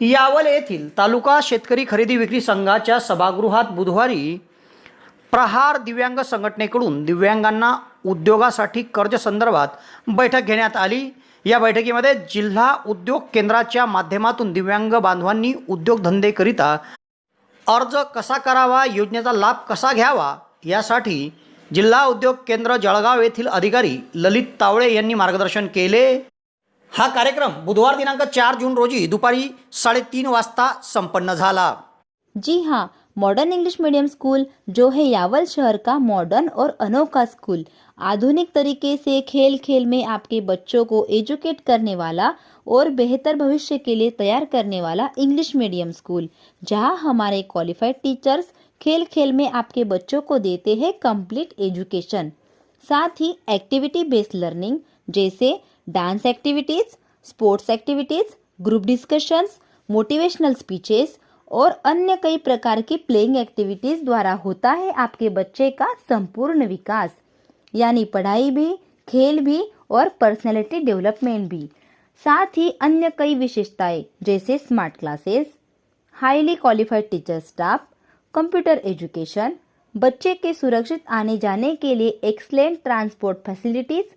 यावल येथील तालुका शेतकरी खरेदी विक्री संघाच्या सभागृहात बुधवारी प्रहार दिव्यांग संघटनेकडून दिव्यांगांना उद्योगासाठी कर्ज संदर्भात बैठक घेण्यात आली. या बैठकीमध्ये जिल्हा उद्योग केंद्राच्या माध्यमातून दिव्यांग बांधवांनी उद्योगधंदेकरिता अर्ज कसा करावा योजनेचा लाभ कसा घ्यावा यासाठी जिल्हा उद्योग केंद्र जळगाव येथील अधिकारी ललित तावळे यांनी मार्गदर्शन केले. हा कार्यक्रम बुधवार दिनांक चार जून रोजी दुपारी साडेतीन वाजता संपन्न झाला. जी हाँ मॉडर्न इंग्लिश मीडियम स्कूल जो है यावल शहर का मॉडर्न और अनोखा स्कूल आधुनिक तरीके से खेल खेल में आपके बच्चों को एजुकेट करने वाला और बेहतर भविष्य के लिए तैयार करने वाला इंग्लिश मीडियम स्कूल जहां हमारे क्वालिफाइड टीचर्स खेल खेल में आपके बच्चों को देते हैं कंप्लीट एजुकेशन साथ ही एक्टिविटी बेस्ड लर्निंग जैसे dance activities sports activities group discussions motivational speeches और अन्य कई प्रकार की प्लेइंग एक्टिविटीज़ द्वारा होता है आपके बच्चे का संपूर्ण विकास, यानी पढ़ाई भी, खेल भी और पर्सनैलिटी डेवलपमेंट भी। साथ ही अन्य कई विशेषताएँ, जैसे smart classes highly qualified teacher staff computer education बच्चे के सुरक्षित आने जाने के लिए एक्सलेंट ट्रांसपोर्ट फैसिलिटीज़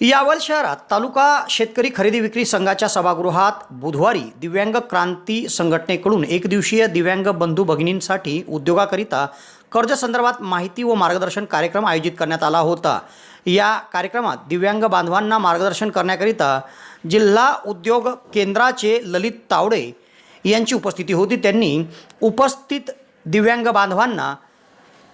यावल शहरात तालुका शेतकरी खरेदी विक्री संघाच्या सभागृहात बुधवारी दिव्यांग क्रांती संघटनेकडून एक दिवसीय दिव्यांग बंधू भगिनींसाठी उद्योगाकरिता कर्ज संदर्भात माहिती व मार्गदर्शन कार्यक्रम आयोजित करण्यात आला होता. या कार्यक्रमात दिव्यांग बांधवांना मार्गदर्शन करण्याकरिता जिल्हा उद्योग केंद्राचे ललित तावडे यांची उपस्थिती होती. त्यांनी उपस्थित दिव्यांग बांधवांना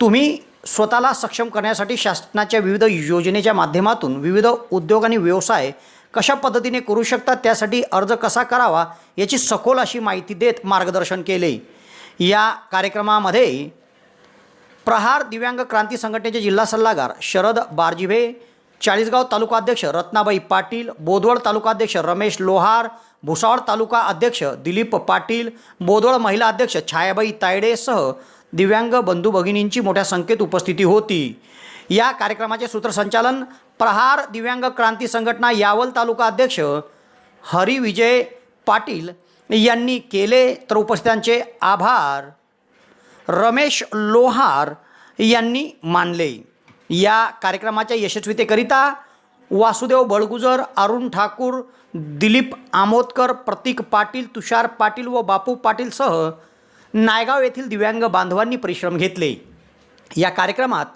तुम्ही स्वतःला सक्षम करण्यासाठी शासनाच्या विविध योजनेच्या माध्यमातून विविध उद्योग आणि व्यवसाय कशा पद्धतीने करू शकतात त्यासाठी अर्ज कसा करावा याची सखोल अशी माहिती देत मार्गदर्शन केले. या कार्यक्रमामध्ये प्रहार दिव्यांग क्रांती संघटनेचे जिल्हा सल्लागार शरद बारजिभे चाळीसगाव तालुका अध्यक्ष रत्नाबाई पाटील बोदवड तालुका अध्यक्ष रमेश लोहार भुसावळ तालुका अध्यक्ष दिलीप पाटील बोदवळ महिला अध्यक्ष छायाबाई तायडेसह दिव्यांग बंधू भगिनींची मोठ्या संख्येत उपस्थिती होती. या कार्यक्रमाचे सूत्रसंचालन प्रहार दिव्यांग क्रांती संघटना यावल तालुका अध्यक्ष हरी विजय पाटील यांनी केले. तर उपस्थितांचे आभार. रमेश लोहार यांनी मानले. या कार्यक्रमाच्या यशस्वीतेकरिता वासुदेव बळगुजर अरुण ठाकूर दिलीप आमोदकर प्रतीक पाटील तुषार पाटील व बापू पाटीलसह नायगाव येथील दिव्यांग बांधवांनी परिश्रम घेतले. या कार्यक्रमात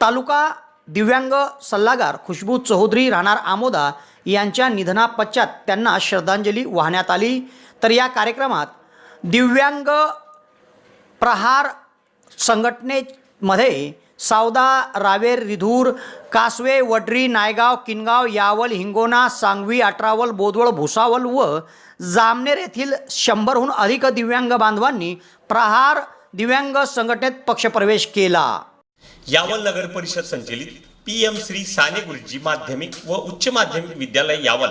तालुका दिव्यांग सल्लागार खुशबू चौधरी राहणार आमोदा यांच्या निधनापश्चात त्यांना श्रद्धांजली वाहण्यात आली. तर या कार्यक्रमात दिव्यांग प्रहार संघटनेमध्ये सावदा रावेर रिधूर कासवे वडरी नायगाव किनगाव यावल हिंगोना सांगवी अठरावल बोदवळ भुसावल व जामनेर येथील शंभरहून अधिक दिव्यांग बांधवांनी प्रहार दिव्यांग संघटनेत पक्षप्रवेश केला. यावल नगर परिषद संचलित पी एम श्री साने गुरुजी माध्यमिक व उच्च माध्यमिक विद्यालय यावल.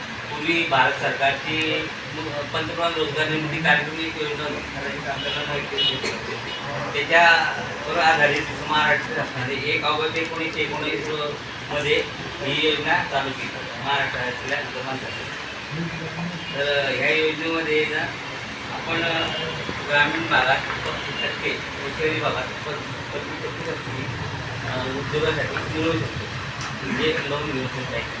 पूर्वी भारत सरकारची पंतप्रधान रोजगार निर्मिती कार्यक्रम एक योजना माहिती त्याच्यावर आधारित महाराष्ट्र शासनाने एक ऑगस्ट एकोणीसशे एकोणीसमध्ये ही योजना चालू केली. महाराष्ट्रातल्या लोकांसाठी तर ह्या योजनेमध्ये ना आपण ग्रामीण भागात पस्तीस टक्के शहरी भागात पस्तीस पस्तीस टक्के उद्योगासाठी मिळवू शकतो. म्हणजे लोन मिळू शकतो.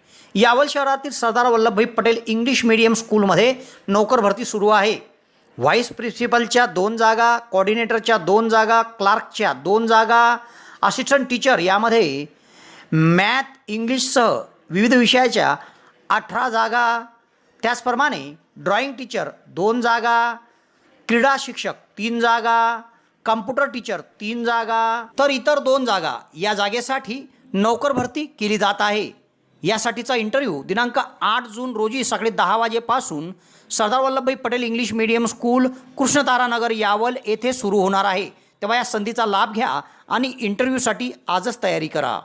यावल शहरातील सरदार वल्लभभाई पटेल इंग्लिश मीडियम स्कूलमध्ये नोकर भरती सुरू आहे. व्हाईस प्रिन्सिपलच्या दोन जागा कॉर्डिनेटरच्या दोन जागा क्लार्कच्या दोन जागा असिस्टंट टीचर यामध्ये मॅथ इंग्लिशसह विविध विषयाच्या अठरा जागा. त्याचप्रमाणे ड्रॉइंग टीचर दोन जागा क्रीडा शिक्षक तीन जागा कम्प्युटर टीचर तीन जागा तर इतर दोन जागा या जागेसाठी नोकर भरती केली जात आहे. यासाठीचा इंटरव्ह्यू दिनांक आठ जून रोजी सकाळी दहा वाजेपासून Sardar Vallabhbhai Patel English medium school Krishnataranagar Yawal येथे सुरू होणार आहे. तेव्हा या संधीचा लाभ घ्या आणि इंटरव्ह्यूसाठी आजच तयारी करा.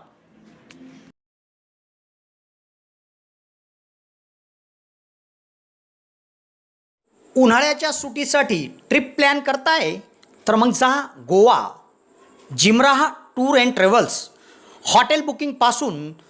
उन्हाळ्याच्या सुटीसाठी ट्रिप प्लॅन करताय? तर मग जा Goa. Jimraha tour and travels. Hotel बुकिंगपासून